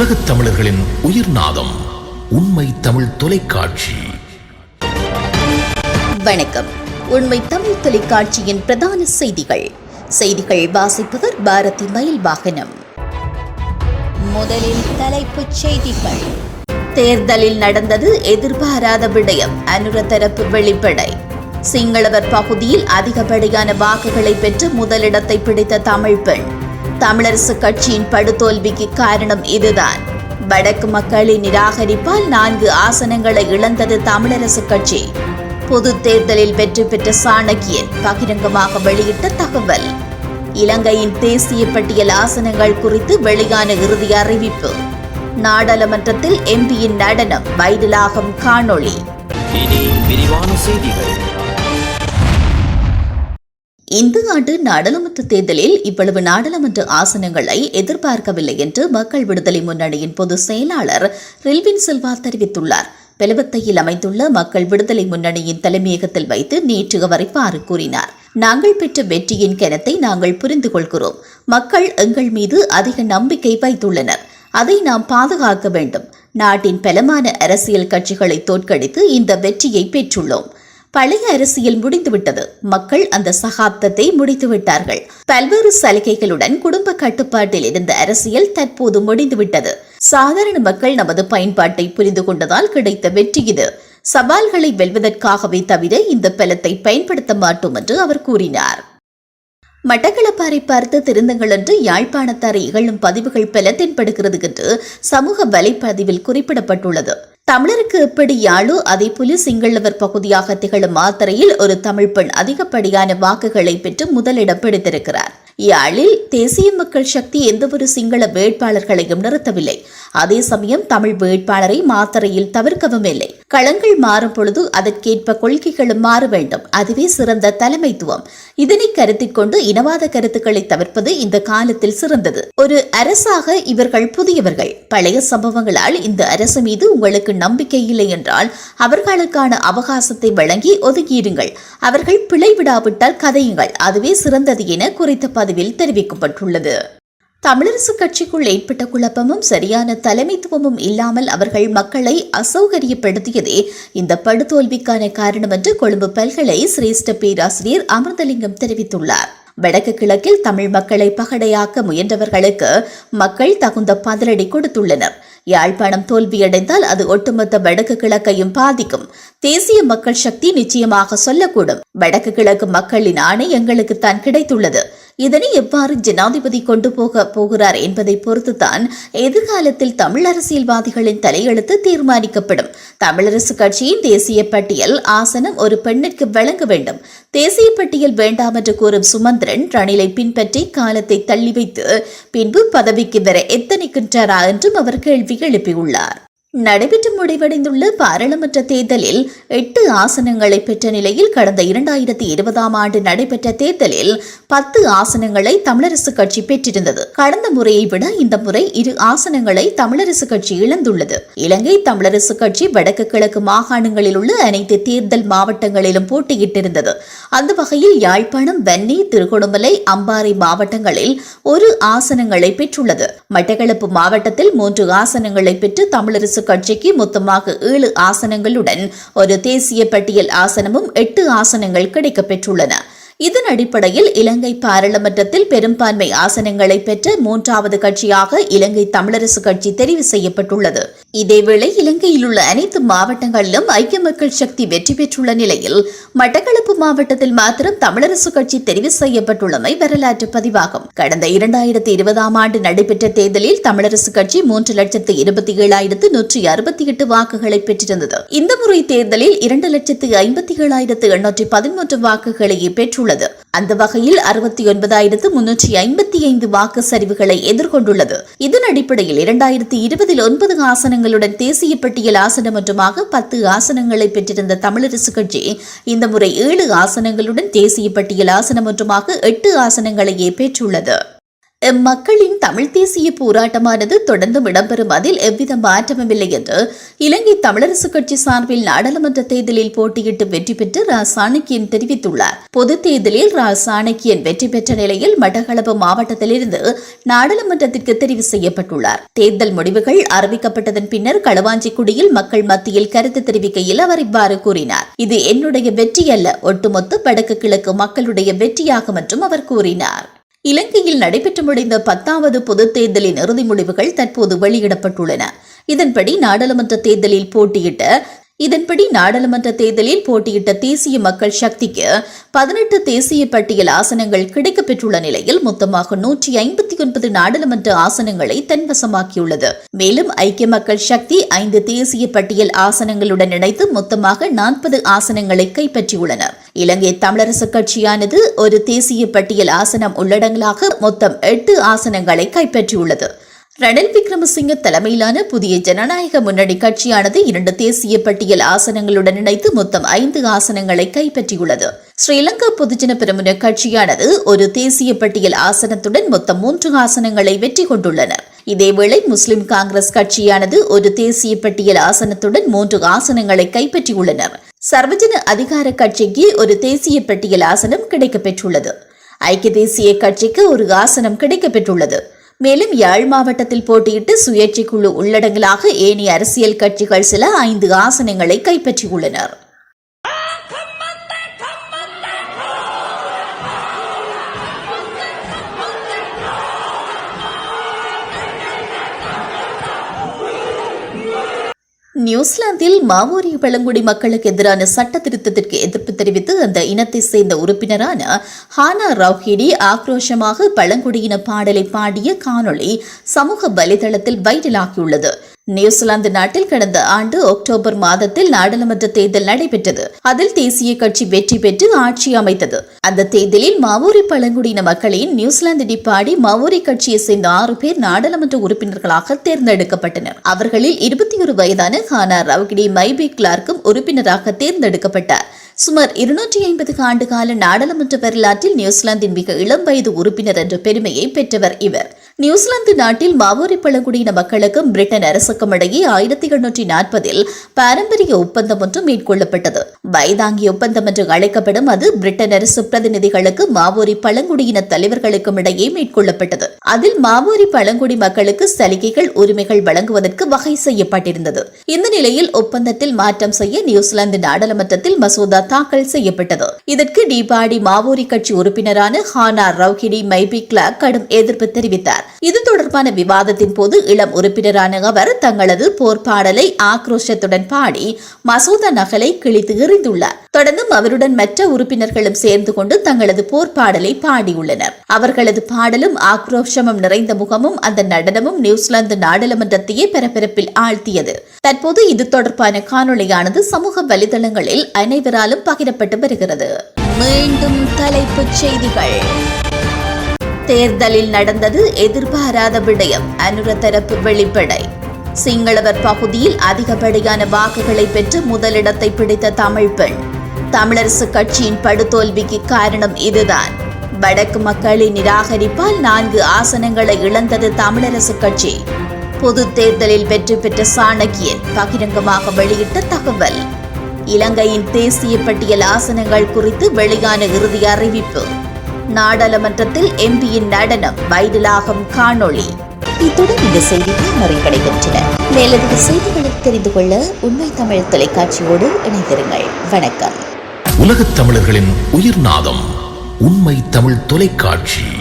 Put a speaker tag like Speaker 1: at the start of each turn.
Speaker 1: உலகத் தமிழர்களின் உயிர் நாதம் உண்மை தமிழ் தொலைக்காட்சி.
Speaker 2: வணக்கம். உண்மை தமிழ் தொலைக்காட்சியின் பிரதான செய்திகள். செய்திகள் வாசிப்பவர் பாரதி மயில் வாகனம் முதலில் தலைப்புச் செய்திகள். தேர்தலில் நடந்தது எதிர்பாராத விடயம் அனுர தரப்பு வெளிப்படை. சிங்களவர் பகுதியில் அதிகப்படியான வாக்குகளை பெற்று முதலிடத்தை பிடித்த தமிழ் பெண் தமிழரசு கட்சியின் படுதோல்விக்கு காரணம் இதுதான். வடக்கு மக்களின் நிராகரிப்பால் நான்கு ஆசனங்களை இழந்தது தமிழரசு கட்சி. பொது தேர்தலில் வெற்றி பெற்ற சாணக்கியன் பகிரங்கமாக வெளியிட்ட தகவல். இலங்கையின் தேசிய பட்டியல் ஆசனங்கள் குறித்து வெளியான இறுதி அறிவிப்பு. நாடாளுமன்றத்தில் எம்பியின் நடனம் வைரலாகும் காணொளி.
Speaker 3: இனி விரிவான செய்திகள்.
Speaker 2: இந்த ஆண்டு நாடாளுமன்ற தேர்தலில் இவ்வளவு நாடாளுமன்ற ஆசனங்களை எதிர்பார்க்கவில்லை என்று மக்கள் விடுதலை முன்னணியின் பொதுச் செயலாளர் ரில்வின் செல்வா தெரிவித்துள்ளார். பெலவத்தையில் அமைந்துள்ள மக்கள் விடுதலை முன்னணியின் தலைமையகத்தில் வைத்து நேற்று அவர் இவ்வாறு கூறினார். நாங்கள் பெற்ற வெற்றியின் கனத்தை நாங்கள் புரிந்து கொள்கிறோம். மக்கள் எங்கள் மீது அதிக நம்பிக்கை வைத்துள்ளனர். அதை நாம் பாதுகாக்க வேண்டும். நாட்டின் பலமான அரசியல் கட்சிகளை தோற்கடித்து இந்த வெற்றியை பெற்றுள்ளோம். பழைய அரசியல் முடிந்துவிட்டது. மக்கள் அந்த சகாப்தத்தை முடித்துவிட்டார்கள். பல்வேறு சலுகைகளுடன் குடும்ப கட்டுப்பாட்டில் இருந்த அரசியல் தற்போது முடிந்துவிட்டது. சாதாரண மக்கள் நமது பயன்பாட்டை புரிந்து கொண்டதால் கிடைத்த வெற்றி இது. சவால்களை வெல்வதற்காகவே தவிர இந்த பலத்தை பயன்படுத்த மாட்டோம் என்று அவர் கூறினார். மட்டக்களப்பாறை பார்த்து திருந்தங்கள் என்று யாழ்ப்பாணத்தாரை இகழும் பதிவுகள் பல தென்படுகிறது என்று சமூக வலைப்பதிவில் குறிப்பிடப்பட்டுள்ளது. தமிழருக்கு எப்படி யாழோ அதே போல சிங்களவர் பகுதியாக திகழும் மாத்தரையில் ஒரு தமிழ் பெண் அதிகப்படியான வாக்குகளை பெற்று முதலிடம் பிடித்திருக்கிறார். யாழில் தேசிய மக்கள் சக்தி எந்தவொரு சிங்கள வேட்பாளர்களையும் நிறுத்தவில்லை. அதே சமயம் தமிழ் வேட்பாளரை மாத்தறையில் தவிர்க்கவும் இல்லை. களங்கள் மாறும் பொழுது அதற்கேற்ப கொள்கைகளும் மாற வேண்டும். அதுவே சிறந்த தலைமைத்துவம். இதனை கருத்தில் கொண்டு இனவாத கருத்துக்களை தவிர்ப்பது இந்த காலத்தில் சிறந்தது. ஒரு அரசாக இவர்கள் புதியவர்கள். பழைய சம்பவங்களால் இந்த அரசு மீது உங்களுக்கு நம்பிக்கை இல்லை என்றால் அவர்களுக்கான அவகாசத்தை வழங்கி ஒதுக்கியிருங்கள். அவர்கள் பிழை விடாவிட்டால் கதையுங்கள். அதுவே சிறந்தது என குறித்த பதிவில் தெரிவிக்கப்பட்டுள்ளது. தமிழரசு கட்சிக்குள் ஏற்பட்ட குழப்பமும் சரியான தலைமைத்துவமும் இல்லாமல் அவர்கள் மக்களை அசௌகரியப்படுத்தியதே இந்த படுதோல்விக்கான காரணம் என்று கொழும்பு பல்கலை சிரேஷ்ட பேராசிரியர் அமிர்தலிங்கம் தெரிவித்துள்ளார். வடக்கு கிழக்கில் தமிழ் மக்களை பகடையாக்க முயன்றவர்களுக்கு மக்கள் தகுந்த பதிலடி கொடுத்துள்ளனர். யாழ்ப்பாணம் தோல்வியடைந்தால் அது ஒட்டுமொத்த வடக்கு கிழக்கையும் பாதிக்கும். தேசிய மக்கள் சக்தி நிச்சயமாக சொல்லக்கூடும். வடக்கு கிழக்கு மக்களின் ஆணை எங்களுக்கு தான் கிடைத்துள்ளது. இதனை எவ்வாறு ஜனாதிபதி கொண்டு போக போகிறார் என்பதை பொறுத்துதான் எதிர்காலத்தில் தமிழ் அரசியல்வாதிகளின் தலையெழுத்து தீர்மானிக்கப்படும். தமிழரசு கட்சியின் தேசிய பட்டியல் ஆசனம் ஒரு பெண்ணிற்கு வழங்க வேண்டும். தேசிய பட்டியல் வேண்டாம் என்று கூறும் சுமந்திரன் ரணிலை பின்பற்றி காலத்தை தள்ளி வைத்து பின்பு பதவிக்கு வர எத்தனைக்கின்றாரா என்றும் அவர் கேள்வி எழுப்பியுள்ளார். நடைபெற்று முடிவடைந்துள்ள பாராளுமன்ற தேர்தலில் எட்டு ஆசனங்களை பெற்ற நிலையில் கடந்த இரண்டாயிரத்தி இருபதாம் ஆண்டு நடைபெற்ற தேர்தலில் பத்து ஆசனங்களை தமிழரசு கட்சி பெற்றிருந்தது. கடந்த முறையை விட இந்த முறை இரு ஆசனங்களை தமிழரசு கட்சி இழந்துள்ளது. இலங்கை தமிழரசு கட்சி வடக்கு கிழக்கு மாகாணங்களில் உள்ள அனைத்து தேர்தல் மாவட்டங்களிலும் போட்டியிட்டிருந்தது. அந்த வகையில் யாழ்ப்பாணம் வன்னி திருகோணமலை அம்பாறை மாவட்டங்களில் ஒரு ஆசனங்களை பெற்றுள்ளது. மட்டக்களப்பு மாவட்டத்தில் மூன்று ஆசனங்களை பெற்று தமிழரசு கட்சிக்கு மொத்தமாக ஏழு ஆசனங்களுடன் ஒரு தேசிய பட்டியல் ஆசனமும் எட்டு ஆசனங்கள் கிடைக்கப்பெற்றுள்ளன. இதன் அடிப்படையில் இலங்கை பாராளுமன்றத்தில் பெரும்பான்மை ஆசனங்களை பெற்ற மூன்றாவது கட்சியாக இலங்கை தமிழரசு கட்சி தெரிவு செய்யப்பட்டுள்ளது. இதேவேளை இலங்கையில் உள்ள அனைத்து மாவட்டங்களிலும் ஐக்கிய மக்கள் சக்தி வெற்றி பெற்றுள்ள நிலையில் மட்டக்களப்பு மாவட்டத்தில் மாத்திரம் தமிழரசு கட்சி தெரிவு செய்யப்பட்டுள்ளமை வரலாற்று பதிவாகும். கடந்த இரண்டாயிரத்தி இருபதாம் ஆண்டு நடைபெற்ற தேர்தலில் தமிழரசு கட்சி மூன்று லட்சத்து இருபத்தி ஏழாயிரத்து நூற்றி அறுபத்தி எட்டு வாக்குகளை பெற்றிருந்தது. இந்த முறை தேர்தலில் இரண்டு லட்சத்து ஐம்பத்தி ஏழாயிரத்து எண்ணூற்றி பதிமூன்று வாக்குகளையே உள்ளது அந்த வகையில் அறுபத்தி ஒன்பதாயிரத்து முன்னூற்றி ஐம்பத்தி ஐந்து வாக்கு சரிவுகளை எதிர்கொண்டுள்ளது. இதன் அடிப்படையில் இரண்டாயிரத்தி இருபதில் ஒன்பது ஆசனங்களுடன் தேசிய பட்டியல் ஆசனம் ஒன்றுமாக பத்து ஆசனங்களை பெற்றிருந்த தமிழரசு கட்சி இந்த முறை ஏழு ஆசனங்களுடன் தேசிய பட்டியல் ஆசனம் ஒன்றுமாக எட்டு ஆசனங்களையே பெற்றுள்ளது. எம்மக்களின் தமிழ் தேசிய போராட்டமானது தொடர்ந்தும் இடம்பெறும் அதில் எவ்வித மாற்றமும் இல்லை என்று இலங்கை தமிழரசு கட்சி சார்பில் நாடாளுமன்ற தேர்தலில் போட்டியிட்டு வெற்றி பெற்று ரா. சாணக்கியன் தெரிவித்துள்ளார். பொது தேர்தலில் ரா. சாணக்கியன் வெற்றி பெற்ற நிலையில் மட்டக்களப்பு மாவட்டத்திலிருந்து நாடாளுமன்றத்திற்கு தெரிவு செய்யப்பட்டுள்ளார். தேர்தல் முடிவுகள் அறிவிக்கப்பட்டதன் பின்னர் களவாஞ்சிக்குடியில் மக்கள் மத்தியில் கருத்து தெரிவிக்கையில் அவர் இவ்வாறு கூறினார். இது என்னுடைய வெற்றி அல்ல ஒட்டுமொத்த வடக்கு கிழக்கு மக்களுடைய வெற்றியாகும் என்றும் அவர் கூறினார். இலங்கையில் நடைபெற்று முடிந்த பத்தாவது பொதுத் தேர்தலின் இறுதி முடிவுகள் தற்போது வெளியிடப்பட்டுள்ளன. இதன்படி நாடாளுமன்ற தேர்தலில் போட்டியிட்ட இதன்படி நாடாளுமன்ற தேர்தலில் போட்டியிட்ட தேசிய மக்கள் சக்திக்கு பதினெட்டு தேசிய பட்டியல் ஆசனங்கள் கிடைக்கப்பெற்றுள்ள நிலையில் மொத்தமாக நூற்றி ஐம்பத்தி ஒன்பது நாடாளுமன்ற ஆசனங்களை தன்வசமாக்கியுள்ளது. மேலும் ஐக்கிய மக்கள் சக்தி ஐந்து தேசிய பட்டியல் ஆசனங்களுடன் இணைத்து மொத்தமாக நாற்பது ஆசனங்களை கைப்பற்றியுள்ளனர் இலங்கை தமிழரசு கட்சியானது ஒரு தேசிய பட்டியல் ஆசனம் உள்ளடங்கலாக மொத்தம் எட்டு ஆசனங்களை கைப்பற்றியுள்ளது. ரணில் விக்ரமசிங்க தலைமையிலான புதிய ஜனநாயக முன்னணி கட்சியானது இரண்டு தேசிய பட்டியல் ஆசனங்களுடன் இணைத்து மொத்தம் ஐந்து ஆசனங்களை கைப்பற்றியுள்ளது. ஸ்ரீலங்கா பொதுஜன பெருமுன கட்சியானது ஒரு தேசிய பட்டியல் ஆசனத்துடன் மொத்தம் மூன்று ஆசனங்களை வெற்றி கொண்டுள்ளனர் இதேவேளை முஸ்லிம் காங்கிரஸ் கட்சியானது ஒரு தேசிய பட்டியல் ஆசனத்துடன் மூன்று ஆசனங்களை கைப்பற்றியுள்ளனர். சர்வஜன அதிகார கட்சிக்கு ஒரு தேசிய பட்டியல் ஆசனம் கிடைக்கப்பெற்றுள்ளது. ஐக்கிய தேசிய கட்சிக்கு ஒரு ஆசனம் கிடைக்கப்பெற்றுள்ளது. மேலும் யாழ் மாவட்டத்தில் போட்டியிட்டு சுயேட்சை குழு உள்ளடங்கலாக ஏனைய அரசியல் கட்சிகள் சில ஐந்து ஆசனங்களை கைப்பற்றியுள்ளனர். நியூசிலாந்தில் மாவோரி பழங்குடி மக்களுக்கு எதிரான சட்ட திருத்தத்திற்கு எதிர்ப்பு தெரிவித்து அந்த இனத்தை சேர்ந்த உறுப்பினரான ஹானா ரவுஹிடி ஆக்ரோஷமாக பழங்குடியின பாடலை பாடிய காணொளி சமூக வலைதளத்தில் வைரலாகியுள்ளது. நியூசிலாந்து நாட்டில் கடந்த ஆண்டு அக்டோபர் மாதத்தில் நாடாளுமன்ற தேர்தல் நடைபெற்றது. அதில் தேசிய கட்சி வெற்றி பெற்று ஆட்சி அமைத்தது. அந்த தேர்தலில் மாவோரி பழங்குடியின மக்களின் நியூசிலாந்து டிப்பாடி மாவோரி கட்சியை சேர்ந்த ஆறு பேர் நாடாளுமன்ற உறுப்பினர்களாக தேர்ந்தெடுக்கப்பட்டனர். அவர்களில் இருபத்தி ஒரு வயதான ஹானா ரவுகிடி மைபி கிளார்க்கும் உறுப்பினராக தேர்ந்தெடுக்கப்பட்டார். சுமார் இருநூற்றி ஐம்பது ஆண்டு கால நாடாளுமன்ற வரலாற்றில் நியூசிலாந்தின் மிக இளம் வயது உறுப்பினர் என்ற பெருமையை பெற்றவர் இவர். நியூசிலாந்து நாட்டில் மாவோரி பழங்குடியின மக்களுக்கும் பிரிட்டன் அரசுக்கும் இடையே ஆயிரத்தி எண்ணூற்றி நாற்பதில் பாரம்பரிய ஒப்பந்தம் ஒன்று மேற்கொள்ளப்பட்டது. வைதாங்கி ஒப்பந்தம் என்று அழைக்கப்படும் அது பிரிட்டன் அரசு பிரதிநிதிகளுக்கு மாவோரி பழங்குடியின தலைவர்களுக்கும் இடையே மேற்கொள்ளப்பட்டது. அதில் மாவோரி பழங்குடி மக்களுக்கு சலுகைகள் உரிமைகள் வழங்குவதற்கு வகை செய்யப்பட்டிருந்தது. இந்த நிலையில் ஒப்பந்தத்தில் மாற்றம் செய்ய நியூசிலாந்து நாடாளுமன்றத்தில் மசோதா தாக்கல் செய்யப்பட்டது. இதற்கு டிபாடி மாவோரி கட்சி உறுப்பினரான ஹானா ரவுகிடி மைபி கிளாக் கடும் எதிர்ப்பு தெரிவித்தார். இது தொடர்பான விவாதத்தின் போது இளம் உறுப்பினரான அவர் தங்களது போர்ப்பாடலை ஆக்ரோஷத்துடன் பாடி மசோதா நகலை கிழித்து எறிந்துள்ளார். தொடர்ந்தும் அவருடன் மற்ற உறுப்பினர்களும் சேர்ந்து கொண்டு தங்களது போர்ப்பாடலை பாடியுள்ளனர். அவர்களது பாடலும் ஆக்ரோஷமும் நிறைந்த முகமும் அந்த நடனமும் நியூசிலாந்து நாடாளுமன்றத்தையே பரபரப்பில் ஆழ்த்தியது. தற்போது இது தொடர்பான காணொளியானது சமூக வலைதளங்களில் அனைவராலும் பகிரப்பட்டு வருகிறது. மீண்டும் தலைப்புச் செய்திகள். தேர்தலில் நடந்தது எதிர்பாராத விடயம். அனுர தரப்பு வெளிப்படை. சிங்களவர் பகுதியில் அதிகப்படியான வாக்குகளை பெற்று முதலிடத்தை பிடித்த தமிழ் பெண். தமிழரசு கட்சியின் படுதோல்விக்கு காரணம் இதுதான். வடக்கு மக்களின் நிராகரிப்பால் நான்கு ஆசனங்களை இழந்தது தமிழரசு கட்சி. பொது தேர்தலில் வெற்றி பெற்ற சாணக்கியன் பகிரங்கமாக வெளியிட்ட தகவல். இலங்கையின் தேசிய பட்டியல் ஆசனங்கள் குறித்து வெளியான இறுதி அறிவிப்பு. நாடாளுமன்றத்தில் எம்பியின் நடனம் வைரலாகும் காணொளி. இத்துடன் இந்த செய்திகள் நிறைவடைகின்றன. மேலதிக செய்திகளை தெரிந்து கொள்ள உண்மை தமிழ் தொலைக்காட்சியோடு இணைந்திருங்கள். வணக்கம்.
Speaker 1: உலகத் தமிழர்களின் உயிர்நாதம் உண்மை தமிழ் தொலைக்காட்சி.